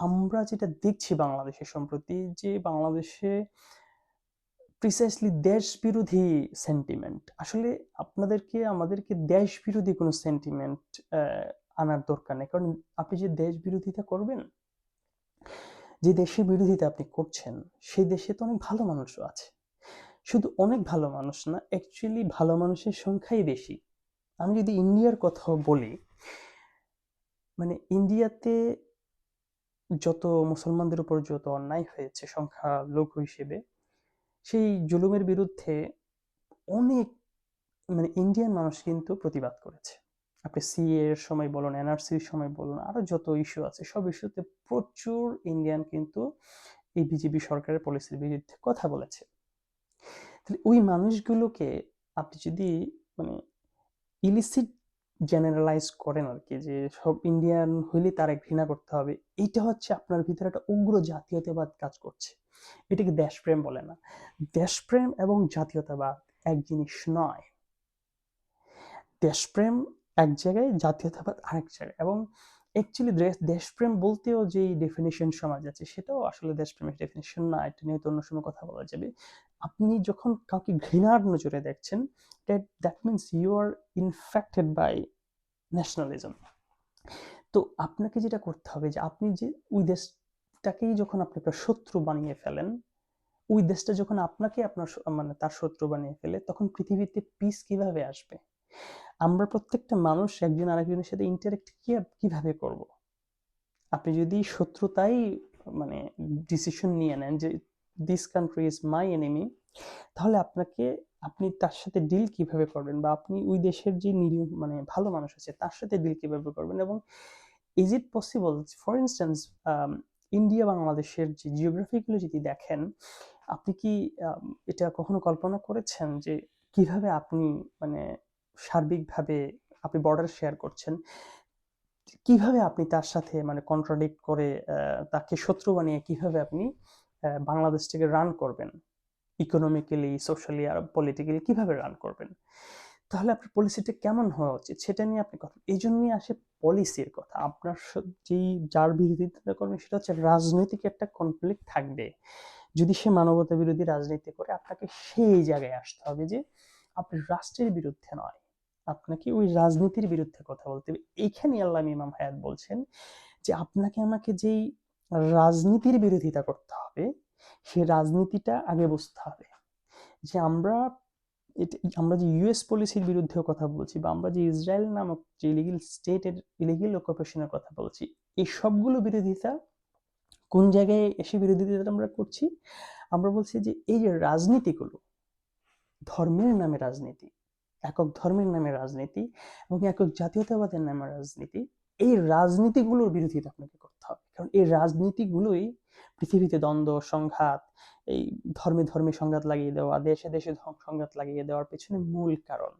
আমরা যেটা দেখছি বাংলাদেশে সম্প্রতি যে বাংলাদেশে প্রিসাইসলি দেশ বিরোধী সেন্টিমেন্ট আসলে আপনাদেরকে, আমাদেরকে দেশ বিরোধী কোনো সেন্টিমেন্ট আনার দরকার নেই। কারণ আপনি যে দেশ বিরোধিতা করবেন, যে দেশের বিরোধিতা আপনি করছেন, সেই দেশে তো অনেক ভালো মানুষও আছে। শুধু অনেক ভালো মানুষ না অ্যাকচুয়ালি ভালো মানুষের সংখ্যাই বেশি। আমি যদি ইন্ডিয়ার কথা বলি মানে ইন্ডিয়াতে যত মুসলমানদের উপর যত অন্যায় হয়েছে সংখ্যা লোক হিসেবে, সেই জুলুমের বিরুদ্ধে অনেক মানে ইন্ডিয়ান মানুষ কিন্তু প্রতিবাদ করেছে। আপনি সিএ এর সময় বলুন এনআরসির সময় বলুন, আরও যত ইস্যু আছে, সব ইস্যুতে প্রচুর ইন্ডিয়ান কিন্তু এই বিজেপি সরকারের পলিসির বিরুদ্ধে কথা বলেছে। তাহলে ওই মানুষগুলোকে আপনি যদি মানে ইলিসিট জেনারেলাইজ করেন আর কি যে সব ইন্ডিয়ান হইলে তারা ঘৃণা করতে হবে। এটা হচ্ছে আপনার ভিতরে একটা উগ্র জাতীয়তাবাদ কাজ করছে। এটাকে দেশপ্রেম বলে না। দেশপ্রেম এবং জাতীয়তাবাদ এক জিনিস নয়। দেশপ্রেম এক জায়গায়, জাতীয়তাবাদ আরেক জায়গায় এবং অ্যাকচুয়ালি দেশপ্রেম বলতেও যে ডেফিনেশন সমাজ আছে, সেটাও আসলে দেশপ্রেমের ডেফিনেশন না। এটা নিয়ে তো অন্য সময় কথা বলা যাবে। আপনি যখন কাউকে ঘৃণার নজরে দেখছেন that that means you are infected by nationalism তো আপনাকে যেটা করতে হবে যে, আপনি যে, ওই দেশটাকেই যখন আপনি আপনার শত্রু বানিয়ে ফেলেন, ওই দেশটা যখন আপনাকে আপনার মানে তার শত্রু বানিয়ে ফেলে, তখন পৃথিবীতে পিস কীভাবে আসবে? আমরা প্রত্যেকটা মানুষ, একজন আরেকজনের সাথে ইন্টারেক্ট কি, কীভাবে করব? আপনি যদি শত্রুতাই মানে ডিসিশন নিয়ে নেন যে this country is my enemy তাহলে আপনাকে, আপনি তার সাথে ডিল কীভাবে করবেন? বা আপনি ওই দেশের যে নিরীহ মানে ভালো মানুষ আছে, তার সাথে ডিল কীভাবে করবেন? এবং is it possible for instance India বাংলাদেশের যে জিওগ্রাফিগুলো যদি দেখেন, আপনি কি এটা কখনো কল্পনা করেছেন যে, কীভাবে আপনি মানে সার্বিকভাবে আপনি বর্ডার শেয়ার করছেন, কীভাবে আপনি তার সাথে মানে কন্ট্রাডিক্ট করে তাকে শত্রু বানিয়ে কীভাবে আপনি বাংলাদেশটাকে রান করবেন? ইকোনমিক্যালি সোশ্যালি আর পলিটিক্যালি কীভাবে রান করবেন? তাহলে আপনার পলিসিটা কেমন হওয়া উচিত? সেটা নিয়ে আপনি কথা, এই জন্যই আসে পলিসির কথা। আপনার যেই, যার বিরোধিতা করবেন, সেটা হচ্ছে রাজনৈতিক একটা কনফ্লিক্ট থাকবে। যদি সে মানবতা বিরোধী রাজনীতি করে, আপনাকে সেই জায়গায় আসতে হবে যে, আপনি রাষ্ট্রের বিরুদ্ধে নয়। আপনাকে ওই রাজনীতির বিরুদ্ধে কথা বলতে হবে। এইখানে আল্লাহ ইমাম হায়াত বলছেন যে, আপনাকে আমাকে যেই রাজনীতির বিরোধিতা করতে হবে, সেই রাজনীতিটা আগে বুঝতে হবে। যে, আমরা আমরা যে ইউএস পলিসির বিরুদ্ধে কথা বলছি বা আমরা যে ইসরায়েল নামক যে ইলিগেল স্টেটের ইলিগেল অকুপেশনের কথা বলছি, এই সবগুলো বিরোধিতা কোন জায়গায় এসে বিরোধিতা আমরা করছি? আমরা বলছি যে, এই যে রাজনীতিগুলো, ধর্মের নামে রাজনীতি একক ধর্মের নামে রাজনীতি এবং একক জাতীয়তাবাদের নামে রাজনীতি, এই রাজনীতিগুলোর বিরোধিতা আপনাকে করতে হবে। কারণ এই রাজনীতিগুলোই পৃথিবীতে দ্বন্দ্ব, সংঘাত, এই ধর্মে ধর্মে সংঘাত লাগিয়ে দেওয়া, দেশে দেশে সংঘাত লাগিয়ে দেওয়ার পেছনে মূল কারণ।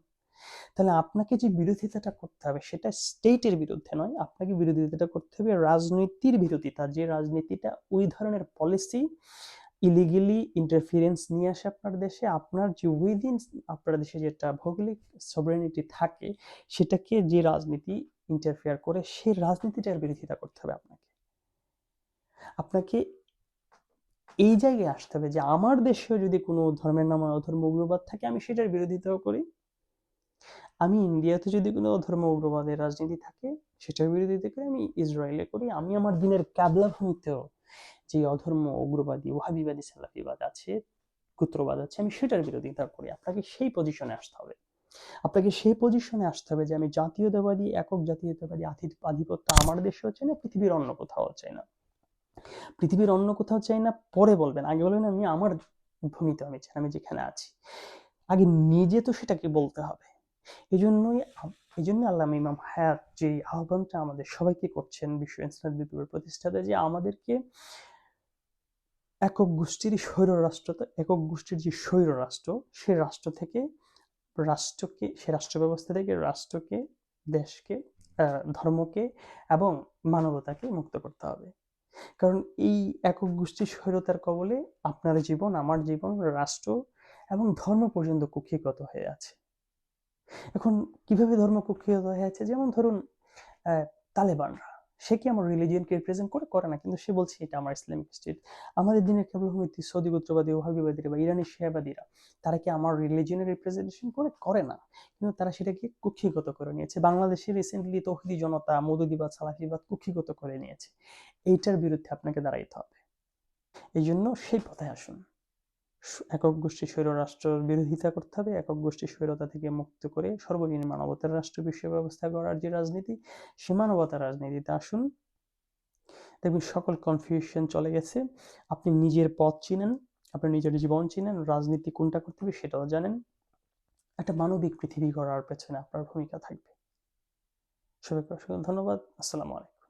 তাহলে আপনাকে যে বিরোধিতাটা করতে হবে সেটা স্টেটের বিরুদ্ধে নয়, আপনাকে বিরোধিতাটা করতে হবে রাজনীতির বিরোধিতা। যে রাজনীতিটা ওই ধরনের পলিসি ইলিগেলি ইন্টারফিয়ারেন্স নিয়ে আসে আপনার দেশে, আপনার যে উইদিন আপনার দেশে যেটা ভৌগোলিক সবরেনিটি থাকে, সেটাকে যে রাজনীতি ইন্টারফেয়ার করে, সেই রাজনীতিটার বিরোধিতা করতে হবে আপনাকে। আপনাকে এই জায়গায় আসতে হবে যে আমার দেশেও যদি কোনো ধর্মের নামে অধর্ম উগ্রবাদ থাকে, আমি সেটার বিরোধিতাও করি। আমি ইন্ডিয়াতে যদি কোনো ধর্ম উগ্রবাদের রাজনীতি থাকে, সেটার বিরোধিতা করি, আমি ইসরায়েলে করি, আমি আমার দিনের ক্যাবলা ভূমিতেও যে অধর্ম, উগ্রবাদী ওহাবিবাদী সালাফিবাদ আছে, গুত্রবাদ আছে, আমি সেটার বিরোধিতা করি। আপনাকে সেই পজিশনে আসতে হবে। আপনাকে সেই পজিশনে আসতে হবে যে আমি জাতীয়তাবাদী, একক জাতীয়তাবাদী আধিপত্য আমার দেশে হচ্ছে না, পৃথিবীর অন্য কোথাও চাই না। পৃথিবীর অন্য কোথাও চাই না, পরে বলবেন। আগে বলবেন, আমি আমার ভূমিতে আমি চাই আমি যেখানে আছি। আগে নিজে তো সেটাকে বলতে হবে। এই জন্যই এই জন্য আল্লাহ ইমাম হায়াত যে আহ্বানটা আমাদের সবাইকে করছেন বিশ্ব ইসলাম বিপ্লবের প্রতিষ্ঠাতা, যে আমাদেরকে একক গোষ্ঠীর স্বৈর রাষ্ট্র একক গোষ্ঠীর যে স্বৈর রাষ্ট্র সে রাষ্ট্র থেকে রাষ্ট্রকে, সে রাষ্ট্র ব্যবস্থা থেকে রাষ্ট্রকে, দেশকে ধর্মকে এবং মানবতাকে মুক্ত করতে হবে। কারণ এই একক গোষ্ঠীর স্বৈরতার কবলে আপনার জীবন, আমার জীবন, রাষ্ট্র এবং ধর্ম পর্যন্ত কুক্ষিগত হয়ে আছে। এখন কীভাবে ধর্ম হয়ে আছে? যেমন ধরুন তালেবানরা, সে কি আমার রিলিজিয়নকে রিপ্রেজেন্ট করে করে না? কিন্তু সে বলছে এটা আমার ইসলামিক স্টেট আমাদের দিনের কেবলভূমিতে সৌদি গোত্রবাদী ওহাবিবাদীরা বা ইরানি শেয়াবাদীরা তারা কি আমার রিলিজিয়নের রিপ্রেজেন্টেশন করে? করে না। কিন্তু তারা সেটাকে কুক্ষিগত করে নিয়েছে। বাংলাদেশে রিসেন্টলি তৌহিদি জনতা মধুদিবাদ সালাফিবাদ কুক্ষিগত করে নিয়েছে। এইটার বিরুদ্ধে আপনাকে দাঁড়াইতে হবে। এই জন্য সেই পথে আসুন। একক গোষ্ঠী স্বৈর রাষ্ট্রের বিরোধিতা করতে হবে। একক গোষ্ঠী স্বৈরতা থেকে মুক্ত করে সর্বজনীন মানবতার রাষ্ট্র বিশ্ব ব্যবস্থা করার যে রাজনীতি, সে মানবতার রাজনীতিতে আসুন, দেখবেন সকল কনফিউশন চলে গেছে। আপনি নিজের পথ চিনেন, আপনি নিজের জীবন চিনেন, রাজনীতি কোনটা করতে হবে সেটাও জানেন। একটা মানবিক পৃথিবী গড়ার পেছনে আপনার ভূমিকা থাকবে। সবাইকে অসংখ্য ধন্যবাদ। আসসালামু আলাইকুম।